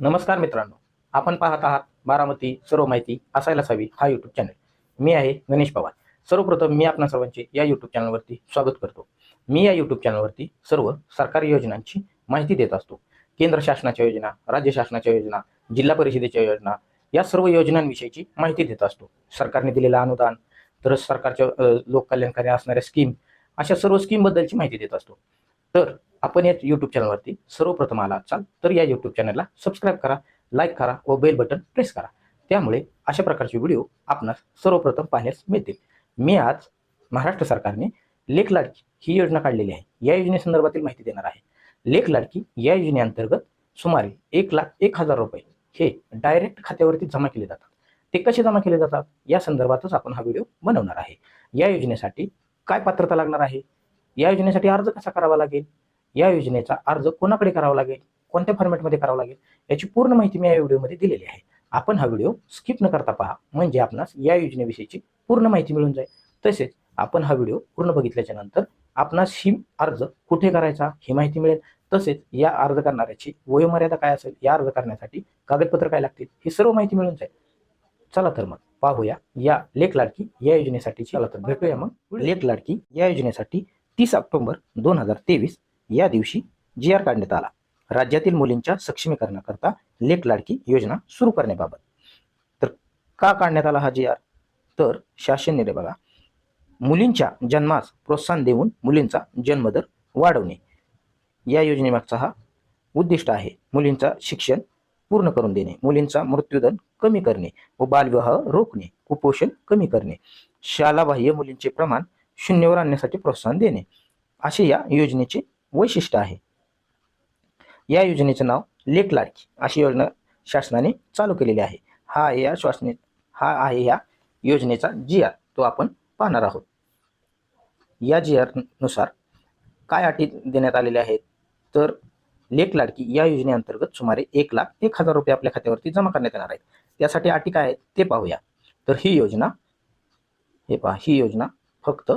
नमस्कार मित्रांनो. आपण पाहत आहात बारामती सर्व माहिती असायलाच हवी हा यूट्यूब चॅनल मी आहे गणेश पवार. सर्वप्रथम मी आपणा सर्वांचे या यूट्यूब चॅनलवरती स्वागत करतो. मी या यूट्यूब चॅनलवरती सर्व सरकारी योजनांची माहिती देत असतो. केंद्र शासनाच्या योजना राज्य शासनाच्या योजना जिल्हा परिषदेच्या योजना या सर्व योजनांविषयीची माहिती देत असतो. सरकारने दिलेलं अनुदान तर सरकारच्या लोककल्याणकारी असणाऱ्या स्कीम अशा सर्व स्कीमबद्दलची माहिती देत असतो. तर आपण या यूट्यूब चॅनलवरती सर्वप्रथम आला असाल तर या यूट्यूब चॅनलला सबस्क्राईब करा लाईक करा व बेल बटन प्रेस करा. त्यामुळे अशा प्रकारचे व्हिडिओ आपणास सर्वप्रथम पाहण्यास मिळतील. मी आज महाराष्ट्र सरकारने लेख लाडकी ही योजना काढलेली आहे. या योजनेसंदर्भातील माहिती देणार आहे. लेख लाडकी या योजनेअंतर्गत सुमारे एक लाख एक हजार रुपये हे डायरेक्ट खात्यावरती जमा केले जातात. ते कसे जमा केले जातात? या संदर्भातच आपण हा व्हिडिओ बनवणार आहे. या योजनेसाठी काय पात्रता लागणार आहे? या योजनेसाठी अर्ज कसा करावा लागेल? या योजनेचा अर्ज कोणाकडे करावा लागेल? कोणत्या फॉर्मॅटमध्ये करावा लागेल? याची पूर्ण माहिती मी या व्हिडिओमध्ये दिलेली आहे. आपण हा व्हिडिओ स्किप न करता पहा. म्हणजे आपणास या योजनेविषयीची पूर्ण माहिती मिळून जाईल. तसेच आपण हा व्हिडिओ पूर्ण बघितल्याच्या नंतर आपणास ही अर्ज कुठे करायचा ही माहिती मिळेल. तसेच या अर्ज करणाऱ्याची वयोमर्यादा काय असेल या अर्ज करण्यासाठी कागदपत्र काय लागतील ही सर्व माहिती मिळून जाईल. चला तर मग पाहूया या लेख लाडकी या योजनेसाठीची. चला तर भेटूया मग लेख लाडकी या योजनेसाठी तीस ऑक्टोबर दोन हजार तेवीस या दिवशी जी आर काढण्यात आला. राज्यातील मुलींच्या सक्षमीकरणाकरता लेख लाडकी योजना सुरू करण्याबाबत. तर का काढण्यात आला हा जी आर? तर शासन निर्णय बघा. मुलींच्या जन्मास प्रोत्साहन देऊन मुलींचा जन्मदर वाढवणे. या योजनेमागचा हा उद्दिष्ट आहे. मुलींचा शिक्षण पूर्ण करून देणे. मुलींचा मृत्यूदर कमी करणे व बालविवाह रोखणे कुपोषण कमी करणे. शालाबाह्य मुलींचे प्रमाण शून्यवर आणण्यासाठी प्रोत्साहन देणे. असे या योजनेचे वैशिष्ट्य आहे. या योजनेचं नाव लेख लाडकी अशी योजना शासनाने चालू केलेली आहे. हा आहे या श्वासने हा आहे या योजनेचा जी आर तो आपण पाहणार आहोत. या जी आरनुसार काय अटी देण्यात आलेल्या आहेत? तर लेख लाडकी या योजनेअंतर्गत सुमारे एक लाख एक हजार रुपये आपल्या खात्यावरती जमा करण्यात येणार आहेत. त्यासाठी अटी काय आहेत ते पाहूया. तर ही योजना हे पहा ही योजना फक्त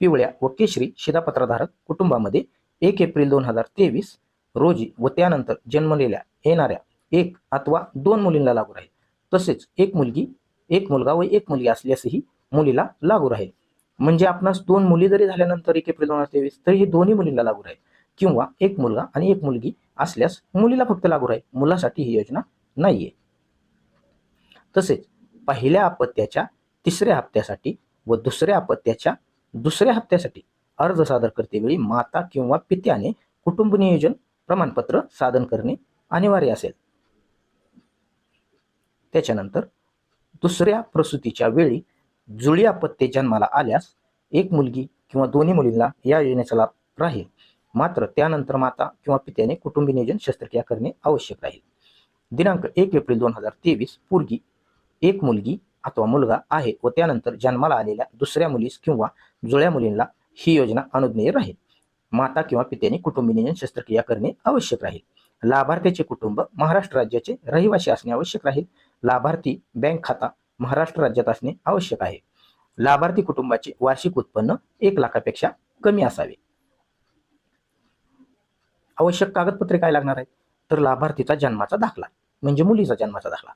पिवळ्या व केशरी शिधापत्रधारक कुटुंबामध्ये एक एप्रिल दोन हजार तेवीस रोजी व त्यानंतर जन्मलेल्या येणाऱ्या एक अथवा दोन मुलींना लागू राहील. तसेच एक मुलगी एक मुलगा व एक मुलगी असल्यासही मुलीला लागू राहील. म्हणजे आपणास दोन मुली जरी झाल्यानंतर एक एप्रिल दोन हजार तेवीस तरी हे दोन्ही मुलींना लागू राहील. किंवा एक मुलगा आणि एक मुलगी असल्यास मुलीला फक्त लागू राहील. मुलासाठी ही योजना नाहीये. तसेच पहिल्या अपत्याच्या तिसऱ्या हप्त्यासाठी व दुसऱ्या अपत्याच्या दुसऱ्या हप्त्यासाठी अर्ज सादर करतेवेळी माता किंवा पित्याने कुटुंब नियोजन प्रमाणपत्र सादर करणे अनिवार्य असेल. त्याच्यानंतर दुसऱ्या प्रसूतीच्या वेळी जुळी अपत्य जन्माला आल्यास एक मुलगी किंवा दोन्ही मुलींना या योजनेचा लाभ राहील. मात्र त्यानंतर माता किंवा पित्याने कुटुंबी नियोजन शस्त्रक्रिया करणे आवश्यक राहील. दिनांक एक एप्रिल दोन हजार तेवीस पूर्वी एक मुलगी अथवा मुलगा आहे व त्यानंतर जन्माला आलेल्या दुसऱ्या मुलीस किंवा जुळ्या मुलींना ही योजना अनुज्ञेय राहील. माता किंवा पित्याने कुटुंबी शस्त्रक्रिया करणे आवश्यक राहील. लाभार्थ्याचे कुटुंब महाराष्ट्र राज्याचे रहिवासी असणे आवश्यक राहील. लाभार्थी बँक खाता महाराष्ट्र राज्यात असणे आवश्यक आहे. लाभार्थी कुटुंबाचे वार्षिक उत्पन्न एक लाखापेक्षा कमी असावे. आवश्यक कागदपत्रे काय लागणार आहेत? तर लाभार्थीचा जन्माचा दाखला म्हणजे मुलीचा जन्माचा दाखला.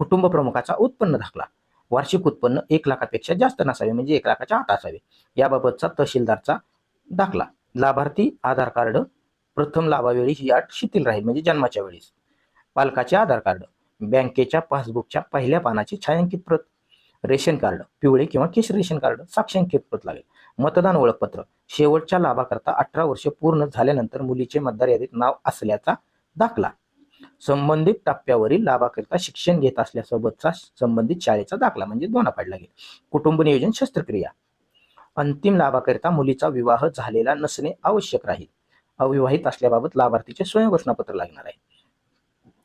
कुटुंब प्रमुखाचा उत्पन्न दाखला. वार्षिक उत्पन्न एक लाखापेक्षा जास्त नसावे म्हणजे एक लाखाच्या आत असावे. याबाबतचा तहसीलदारचा दाखला. लाभार्थी आधार कार्ड प्रथम लाभावेळी ही अट शिथिल राहील म्हणजे जन्माच्या वेळेस पालकाचे आधार कार्ड बँकेच्या पासबुकच्या पहिल्या पानाची छायांकित प्रत रेशन कार्ड पिवळे किंवा केश रेशन कार्ड साक्षांकित प्रत लागेल. मतदान ओळखपत्र शेवटच्या लाभाकरता अठरा वर्ष पूर्ण झाल्यानंतर मुलीचे मतदार यादीत नाव असल्याचा दाखला. संबंधित टप्प्यावरील लाभाकरिता शिक्षण घेत असल्यासोबतचा संबंधित शाळेचा दाखला म्हणजे दोना पाडला गेला. कुटुंब नियोजन शस्त्रक्रिया. अंतिम लाभाकरिता मुलीचा विवाह झालेला नसणे आवश्यक राहील. अविवाहित असल्याबाबत लाभार्थीचे स्वयंघोषणापत्र लागणार आहे.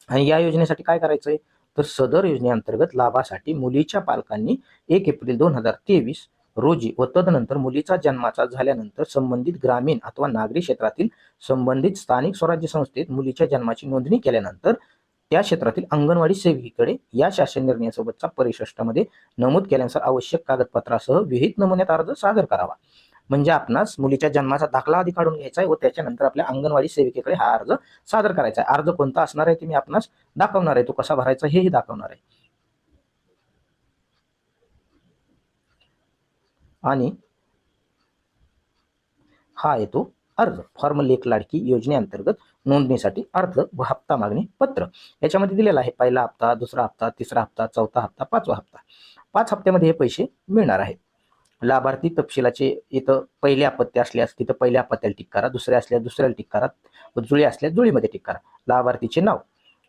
आणि या योजनेसाठी काय करायचंय? तर सदर योजनेअंतर्गत लाभासाठी मुलीच्या पालकांनी एक एप्रिल दोन हजार तेवीस रोजी व तदनंतर मुलीचा जन्माचा झाल्यानंतर संबंधित ग्रामीण अथवा नागरी क्षेत्रातील संबंधित स्थानिक स्वराज्य संस्थेत मुलीच्या जन्माची नोंदणी केल्यानंतर त्या क्षेत्रातील अंगणवाडी सेविकेकडे या शासन निर्णयासोबतचा परिशिष्टामध्ये नमूद केल्यानुसार आवश्यक कागदपत्रासह विहित नमुन्यात अर्ज सादर करावा. म्हणजे आपणास मुलीच्या जन्माचा दाखला आधी काढून घ्यायचा आहे व त्याच्यानंतर आपल्या अंगणवाडी सेविकेकडे हा अर्ज सादर करायचा आहे. अर्ज कोणता असणार आहे ते मी आपणास दाखवणार आहे. तो कसा भरायचा हेही दाखवणार आहे. आणि हा येतो अर्ज. फॉर्म लेख लाडकी योजनेअंतर्गत नोंदणीसाठी अर्ज व हप्ता मागणी पत्र. याच्यामध्ये दिलेला आहे पहिला हप्ता दुसरा हप्ता तिसरा हप्ता चौथा हप्ता पाचवा हप्ता. पाच हप्त्यामध्ये हे पैसे मिळणार आहेत. लाभार्थी तपशिलाचे इथं पहिले अपत्य असल्यास तिथं पहिल्या अपत्याला टिक करा. दुसऱ्या असल्यास दुसऱ्याला टिक करा. जुळे असल्यास जुळीमध्ये टिक करा. लाभार्थीचे नाव.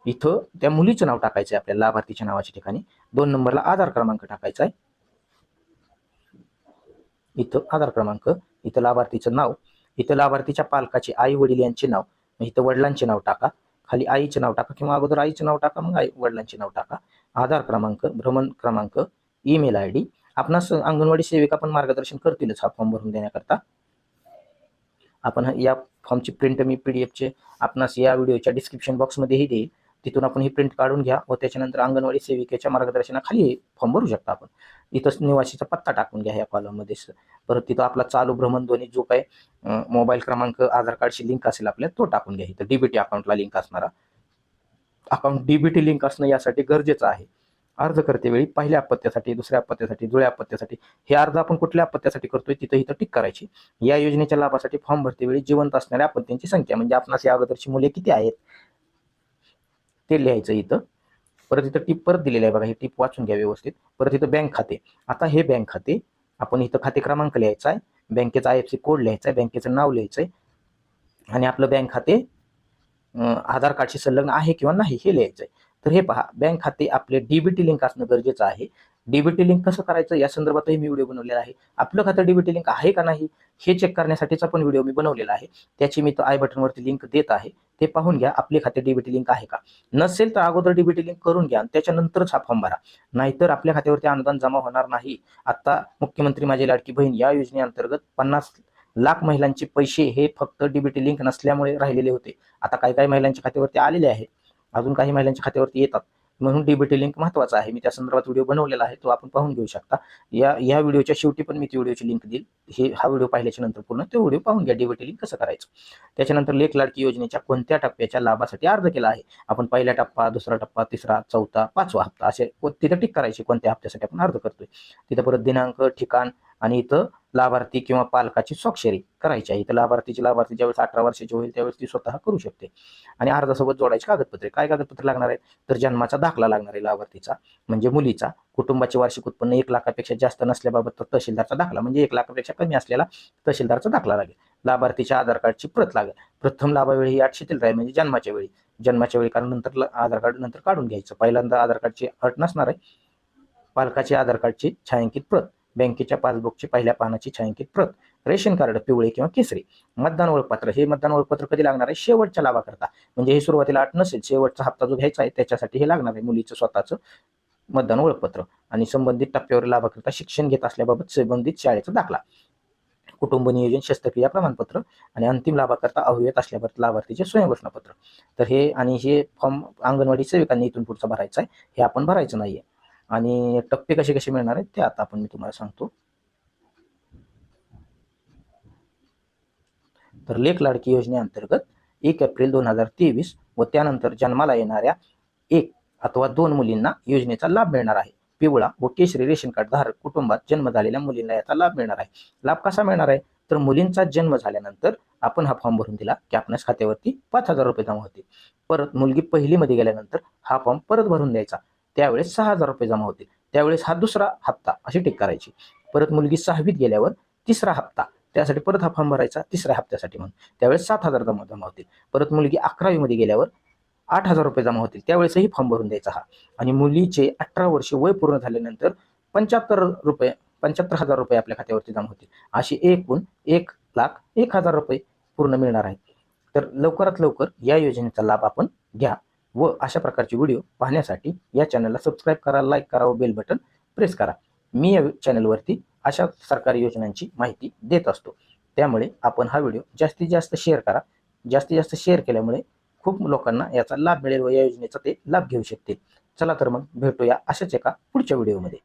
इथं त्या मुलीचं नाव टाकायचं आहे आपल्या लाभार्थीच्या नावाच्या ठिकाणी. दोन नंबरला आधार क्रमांक टाकायचा आहे इथं आधार क्रमांक इथं लाभार्थीचं नाव इथं लाभार्थीच्या पालकाचे आई वडील यांचे नाव मग इथं वडिलांचे नाव टाका खाली आईचे नाव टाका किंवा अगोदर आईचे नाव टाका मग आई वडिलांचे नाव टाका. आधार क्रमांक भ्रमण क्रमांक ईमेल आय डी. आपणास अंगणवाडी सेविका पण मार्गदर्शन करतीलच हा फॉर्म भरून देण्याकरता. आपण या फॉर्मची प्रिंट मी पी डी एफचे आपणास या व्हिडिओच्या डिस्क्रिप्शन बॉक्समध्येही देईल. तिथून आपण ही प्रिंट काढून घ्या व त्याच्यानंतर अंगणवाडी सेविकेच्या मार्गदर्शनाखाली फॉर्म भरू शकता आपण. इथंच निवासीचा पत्ता टाकून घ्या या कॉलममध्ये परत तिथं आपला चालू भ्रमणध्वनी जो काय मोबाईल क्रमांक आधार कार्डची लिंक असेल आपल्या तो टाकून घ्या. इथं डीबीटी अकाउंटला लिंक असणारा. अकाउंट डीबीटी लिंक असणं यासाठी गरजेचं आहे. अर्ज करतेवेळी पहिल्या अपत्यासाठी दुसऱ्या अपत्यासाठी जुळ्या अपत्यासाठी हे अर्ज आपण कुठल्या अपत्यासाठी करतोय तिथं इथं टिक करायची. या योजनेच्या लाभासाठी फॉर्म भरतेवेळी जिवंत असणाऱ्या अपत्यांची संख्या म्हणजे आपणास या अगोदरची मुले किती आहेत ते लिहायचं इथं. परत इथं टीप परत दिलेलं आहे बघा ही टीप वाचून घ्या व्यवस्थित. परत इथं बँक खाते. आता हे बँक खाते. आपण इथं खाते क्रमांक लिहायचा आहे. बँकेचा आय एफ सी कोड लिहायचा आहे. बँकेचं नाव लिहायचं आहे. आणि आपलं बँक खाते आधार कार्डशी संलग्न आहे किंवा नाही हे लिहायचं आहे. तर हे पहा बँक खाते आपले डीबीटी लिंक असणं गरजेचं आहे. डीबीटी लिंक कसं करायचं? या संदर्भातही मी व्हिडिओ बनवलेला आहे. आपलं खातं डीबीटी लिंक आहे का नाही? हे चेक करण्यासाठीचा पण व्हिडिओ मी बनवलेला आहे. त्याची मी तो आय बटनवरती लिंक देत आहे. ते पाहून घ्या आपले खाते डीबीटी लिंक आहे का? नसेल तर अगोदर डीबीटी लिंक करून घ्या आणि त्याच्यानंतरच हा फॉर्म भरा. नाहीतर आपल्या खात्यावरती अनुदान जमा होणार नाही. आता मुख्यमंत्री माझी लाडकी बहीण या योजनेअंतर्गत पन्नास लाख महिलांचे पैसे हे फक्त डीबीटी लिंक नसल्यामुळे राहिलेले होते. आता काही काही महिलांच्या खात्यावरती आलेले आहे. अजून काही महिलांच्या खात्यावरती येतात. म्हणून डीबीटी लिंक महत्त्वाचा आहे. मी त्या संदर्भात व्हिडिओ बनवलेला आहे तो आपण पाहून घेऊ शकता. या या व्हिडिओच्या शेवटी पण मी ती व्हिडिओची लिंक देईल. हे हा व्हिडिओ पाहिल्याच्या नंतर पूर्ण तो व्हिडिओ पाहून घ्या डीबीटी लिंक कसं करायचं. त्याच्यानंतर लेख लाडकी योजनेच्या कोणत्या टप्प्याच्या लाभासाठी अर्ज केला आहे? आपण पहिला टप्पा दुसरा टप्पा तिसरा चौथा पाचवा हप्ता असे तिथं टिक करायचे कोणत्या हप्त्यासाठी आपण अर्ज करतोय. तिथं परत दिनांक ठिकाण आणि इथं लाभार्थी किंवा पालकाची स्वाक्षरी करायची आहे. इथं लाभार्थीची लाभार्थी ज्यावेळेस अठरा वर्षाची होईल त्यावेळेस ती स्वतः करू शकते. आणि अर्जासोबत जोडायची कागदपत्रे. काय कागदपत्र लागणार आहेत? तर जन्माचा दाखला लागणार आहे लाभार्थीचा म्हणजे मुलीचा. कुटुंबाचे वार्षिक उत्पन्न एक लाखापेक्षा जास्त नसल्याबाबत तर तहसीलदारचा दाखला म्हणजे एक लाखापेक्षा कमी असलेला तहसीलदारचा दाखला लागेल. लाभार्थीच्या आधार कार्डची प्रत लागेल. प्रथम लाभावेळी ही आठशेतील राहील म्हणजे जन्माच्या वेळी. जन्माच्या वेळी कारण नंतर आधार कार्ड नंतर काढून घ्यायचं. पहिल्यांदा आधार कार्डची अट नसणार आहे. पालकाची आधार कार्डची छायांकित प्रत. बँकेच्या पासबुकची पहिल्या पानाची छायांकित प्रत रेशन कार्ड पिवळे किंवा केसरी. मतदान ओळखपत्र हे मतदान ओळखपत्र कधी लागणार आहे? शेवटच्या लाभाकरता. म्हणजे हे सुरुवातीला आठ नसेल शेवटचा हप्ता जो घ्यायचा आहे त्याच्यासाठी हे लागणार आहे मुलीचं स्वतःचं मतदान ओळखपत्र. आणि संबंधित टप्प्यावर लाभाकरता शिक्षण घेत असल्याबाबत संबंधित शाळेचा दाखला. कुटुंब नियोजन शस्त्रक्रिया प्रमाणपत्र आणि अंतिम लाभाकरता अवयत असल्यावर लाभार्थीचे स्वयंघोषणापत्र. तर हे आणि हे फॉर्म अंगणवाडी सेविकांनी इथून पुढचा भरायचा आहे. हे आपण भरायचं नाहीये. आणि टप्पे कसे कसे मिळणार आहेत ते आता आपण मी तुम्हाला सांगतो. तर लेख लाडकी योजनेअंतर्गत एक एप्रिल दोन हजार तेवीस व त्यानंतर जन्माला येणाऱ्या एक अथवा दोन मुलींना योजनेचा लाभ मिळणार आहे. पिवळा व केशरी रेशन कार्ड धारक कुटुंबात जन्म झालेल्या मुलींना याचा लाभ मिळणार आहे. लाभ कसा मिळणार आहे? तर मुलींचा जन्म झाल्यानंतर आपण हा फॉर्म भरून दिला की आपणास खात्यावरती पाच हजार रुपये जमा होते परत मुलगी पहिलीमध्ये गेल्यानंतर हा फॉर्म परत भरून द्यायचा. त्यावेळेस सहा हजार रुपये जमा होतील. त्यावेळेस हा दुसरा हप्ता अशी टिक करायची. परत मुलगी सहावीत गेल्यावर तिसरा हप्ता त्यासाठी परत हा फॉर्म भरायचा तिसऱ्या हप्त्यासाठी म्हणून. त्यावेळेस सात हजार जमा जमा होतील. परत मुलगी अकरावीमध्ये गेल्यावर आठ हजार रुपये जमा होतील. त्यावेळेसही फॉर्म भरून द्यायचा हा. आणि मुलीचे अठरा वर्ष वय पूर्ण झाल्यानंतर पंच्याहत्तर रुपये पंच्याहत्तर हजार रुपये आपल्या खात्यावरती जमा होतील. अशी एकूण एक लाख एक हजार रुपये पूर्ण मिळणार आहेत. तर लवकरात लवकर या योजनेचा लाभ आपण घ्या. व अशा प्रकारचे व्हिडिओ पाहण्यासाठी या चॅनलला सबस्क्राईब करा लाईक करा व बेल बटन प्रेस करा. मी या चॅनलवरती अशा सरकारी योजनांची माहिती देत असतो. त्यामुळे आपण हा व्हिडिओ जास्तीत जास्त शेअर करा. जास्तीत जास्त शेअर केल्यामुळे खूप लोकांना याचा लाभ मिळेल व या योजनेचा ते लाभ घेऊ शकतील. चला तर मग भेटूया अशाच एका पुढच्या व्हिडिओमध्ये.